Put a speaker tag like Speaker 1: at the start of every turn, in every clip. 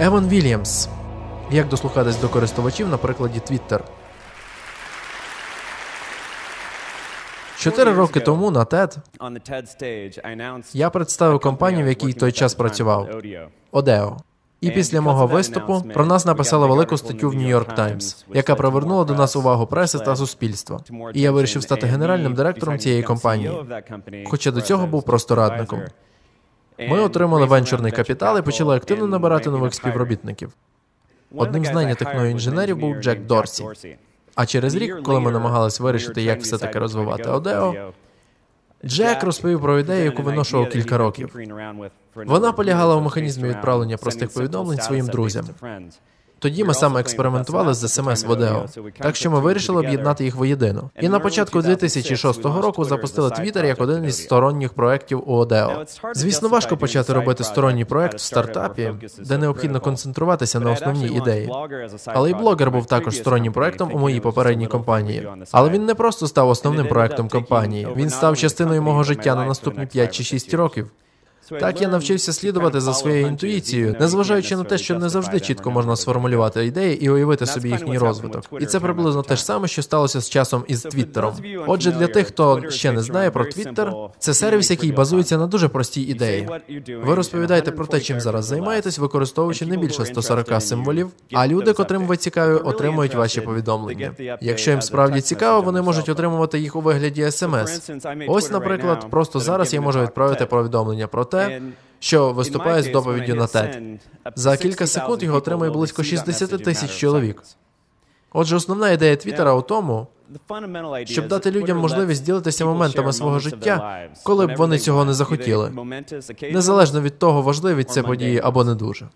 Speaker 1: Еван Вільямс. Як дослухатись до користувачів на прикладі Twitter. Чотири роки тому на TED я представив компанію, в якій той час працював Одео. І після мого виступу про нас написали велику статтю в Нью-Йорк Таймс, яка привернула до нас увагу преси та суспільства. І я вирішив стати генеральним директором цієї компанії. Хоча до цього був просто радником. Ми отримали венчурний капітал і почали активно набирати нових співробітників. Одним з найнятих мною інженерів був Джек Дорсі. А через рік, коли ми намагалися вирішити, як все таки розвивати Одео, Джек розповів про ідею, яку виношував кілька років. Вона полягала в механізмі відправлення простих повідомлень своїм друзям. Тоді ми саме експериментували з СМС в Одео, так що ми вирішили об'єднати їх воєдино. І на початку 2006 року запустили Twitter як один із сторонніх проєктів у Одео. Звісно, важко почати робити сторонній проект в стартапі, де необхідно концентруватися на основній ідеї. Але й блогер був також стороннім проектом у моїй попередній компанії. Але він не просто став основним проектом компанії. Він став частиною мого життя на наступні 5 чи 6 років. Так я навчився слідувати за своєю інтуїцією, незважаючи на те, що не завжди чітко можна сформулювати ідеї і уявити собі їхній розвиток. І це приблизно те ж саме, що сталося з часом із Твіттером. Отже, для тих, хто ще не знає про Твіттер, це сервіс, який базується на дуже простій ідеї. Ви розповідаєте про те, чим зараз займаєтесь, використовуючи не більше 140 символів. А люди, котрим ви цікаві, отримують ваші повідомлення. Якщо їм справді цікаво, вони можуть отримувати їх у вигляді смс. Ось, наприклад, просто зараз я можу відправити повідомлення про те те, що виступає з доповіддю на TED. За кілька секунд його отримує близько 60 тисяч чоловік. Отже, основна ідея Твіттера у тому, щоб дати людям можливість ділитися моментами свого життя, коли б вони цього не захотіли, незалежно від того, важливі це події або не дуже.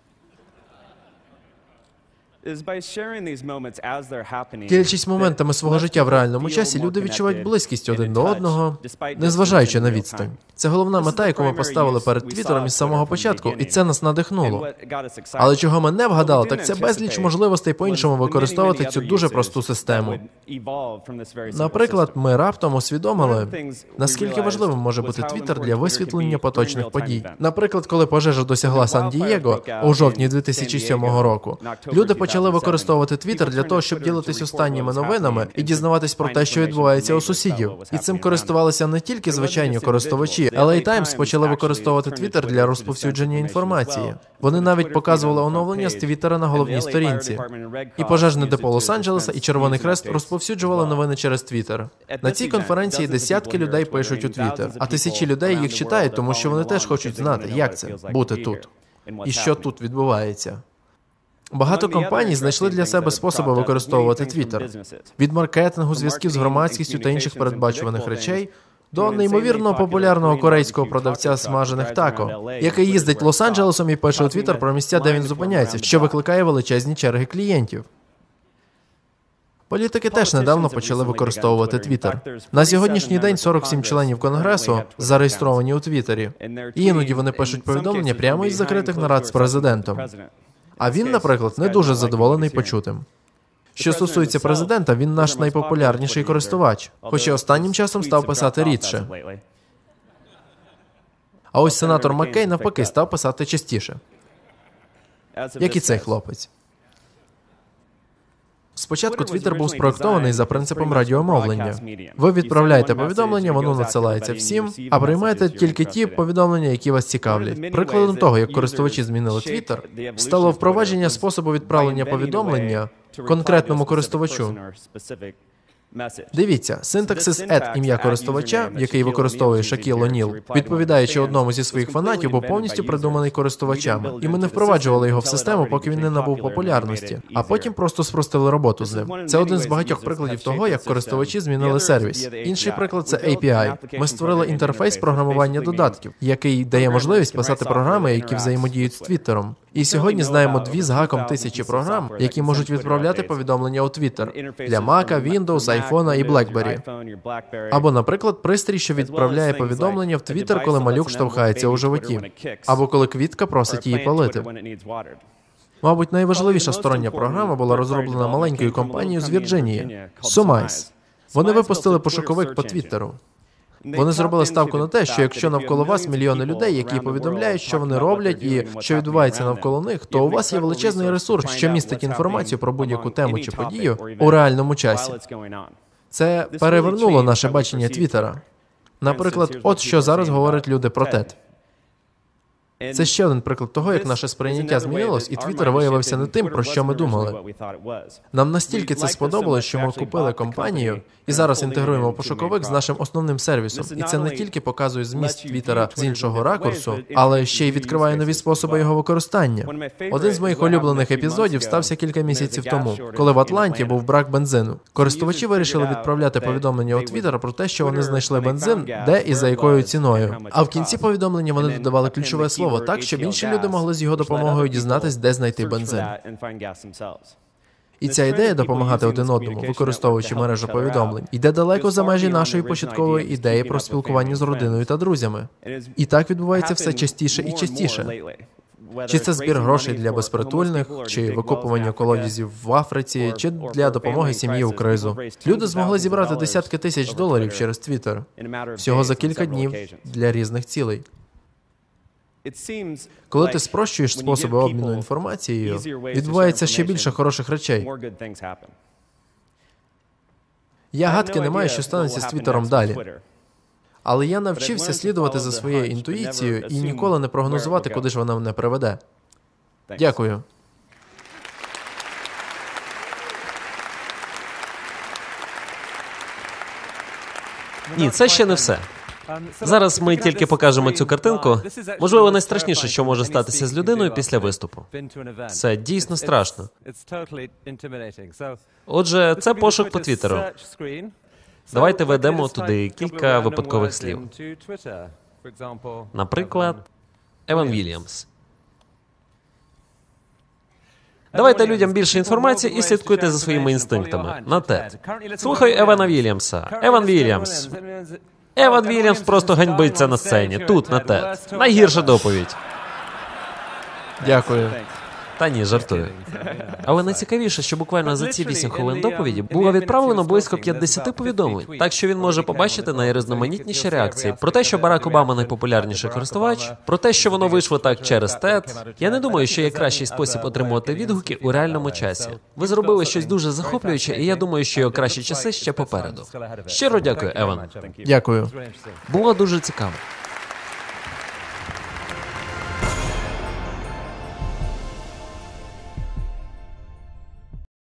Speaker 1: Ділячись моментами свого життя в реальному часі, люди відчувають близькість один до одного, незважаючи на відстань. Це головна мета, яку ми поставили перед Твіттером із самого початку, і це нас надихнуло. Але чого ми не вгадали, так це безліч можливостей по-іншому використовувати цю дуже просту систему. Наприклад, ми раптом усвідомили, наскільки важливим може бути Твіттер для висвітлення поточних подій. Наприклад, коли пожежа досягла Сан-Дієго у жовтні 2007 року, люди почали використовувати Твіттер для того, щоб ділитись останніми новинами і дізнаватись про те, що відбувається у сусідів. І цим користувалися не тільки звичайні користувачі, LA Times почали використовувати Твіттер для розповсюдження інформації. Вони навіть показували оновлення з Твіттера на головній сторінці. І пожежне депо Лос-Анджелеса і Червоний Хрест розповсюджували новини через Твіттер. На цій конференції десятки людей пишуть у Твіттер, а тисячі людей їх читають, тому що вони теж хочуть знати, як це бути тут і що тут відбувається. Багато компаній знайшли для себе способи використовувати Твіттер. від маркетингу, зв'язків з громадськістю та інших передбачуваних речей до неймовірно популярного корейського продавця смажених тако, який їздить Лос-Анджелесом і пише у Твіттер про місця, де він зупиняється, що викликає величезні черги клієнтів. Політики теж недавно почали використовувати Твіттер. На сьогоднішній день 47 членів конгресу зареєстровані у Твіттері. І іноді вони пишуть повідомлення прямо із закритих нарад з президентом. А він, наприклад, не дуже задоволений почутим. Що стосується президента, він наш найпопулярніший користувач, хоча останнім часом став писати рідше. А ось сенатор Маккей навпаки став писати частіше. Як і цей хлопець. Спочатку Твіттер був спроектований за принципом радіомовлення. Ви відправляєте повідомлення, воно надсилається всім, а приймаєте тільки ті повідомлення, які вас цікавлять. Прикладом того, як користувачі змінили Твіттер, стало впровадження способу відправлення повідомлення конкретному користувачу. Дивіться, синтаксис «add» ім'я користувача, який використовує Шакіл О'Ніл, відповідаючи одному зі своїх фанатів, був повністю придуманий користувачами, і ми не впроваджували його в систему, поки він не набув популярності, а потім просто спростили роботу з ним. Це один з багатьох прикладів того, як користувачі змінили сервіс. Інший приклад це API. Ми створили інтерфейс програмування додатків, який дає можливість писати програми, які взаємодіють з Твіттером. І сьогодні знаємо дві з гаком тисячі програм, які можуть відправляти повідомлення у Twitter для Mac, Windows, iPhone і BlackBerry. Або, наприклад, пристрій, що відправляє повідомлення в Twitter, коли малюк штовхається у животі, або коли квітка просить її полити. Мабуть, найважливіша стороння програма була розроблена маленькою компанією з Вірджинії Sumice. Вони випустили пошуковик по Твіттеру. Вони зробили ставку на те, що якщо навколо вас мільйони людей, які повідомляють, що вони роблять і що відбувається навколо них, то у вас є величезний ресурс, що містить інформацію про будь-яку тему чи подію у реальному часі. Це перевернуло наше бачення Твіттера. Наприклад, от що зараз говорять люди про ТЕД. Це ще один приклад того, як наше сприйняття змінилось, і Твіттер виявився не тим, про що ми думали. Нам настільки це сподобалось, що ми купили компанію і зараз інтегруємо пошуковик з нашим основним сервісом. І це не тільки показує зміст Твіттера з іншого ракурсу, але ще й відкриває нові способи його використання. Один з моїх улюблених епізодів стався кілька місяців тому, коли в Атланті був брак бензину. Користувачі вирішили відправляти повідомлення у Твіттер про те, що вони знайшли бензин, де і за якою ціною. А в кінці повідомлення вони додавали ключове слово слово так, щоб інші люди могли з його допомогою дізнатись, де знайти бензин. І ця ідея допомагати один одному, використовуючи мережу повідомлень, йде далеко за межі нашої початкової ідеї про спілкування з родиною та друзями. І так відбувається все частіше і частіше. Чи це збір грошей для безпритульних, чи викопування колодязів в Африці, чи для допомоги сім'ї у кризу. Люди змогли зібрати десятки тисяч доларів через Твіттер всього за кілька днів для різних цілей. Коли ти спрощуєш способи обміну інформацією, відбувається ще більше хороших речей. Я гадки не маю, що станеться з Твіттером далі. Але я навчився слідувати за своєю інтуїцією і ніколи не прогнозувати, куди ж вона мене приведе. Дякую.
Speaker 2: Ні, це ще не все. Зараз ми тільки покажемо цю картинку. Можливо, найстрашніше, що може статися з людиною після виступу. Це дійсно страшно. Отже, це пошук по Твіттеру. Давайте ведемо туди кілька випадкових слів. Наприклад, Еван Вільямс. Давайте людям більше інформації і слідкуйте за своїми інстинктами. На те. Слухай Евана Вільямса. Еван Вільямс. Еван Вільямс просто ганьбиться на сцені. Тут, на ТЕД. Найгірша доповідь.
Speaker 1: Дякую.
Speaker 2: Та ні, жартую. Але найцікавіше, що буквально за ці 8 хвилин доповіді було відправлено близько 50 повідомлень, так що він може побачити найрізноманітніші реакції про те, що Барак Обама найпопулярніший користувач, про те, що воно вийшло так через ТЕД. Я не думаю, що є кращий спосіб отримувати відгуки у реальному часі. Ви зробили щось дуже захоплююче, і я думаю, що його кращі часи ще попереду. Щиро дякую, Еван.
Speaker 1: Дякую.
Speaker 2: Було дуже цікаво.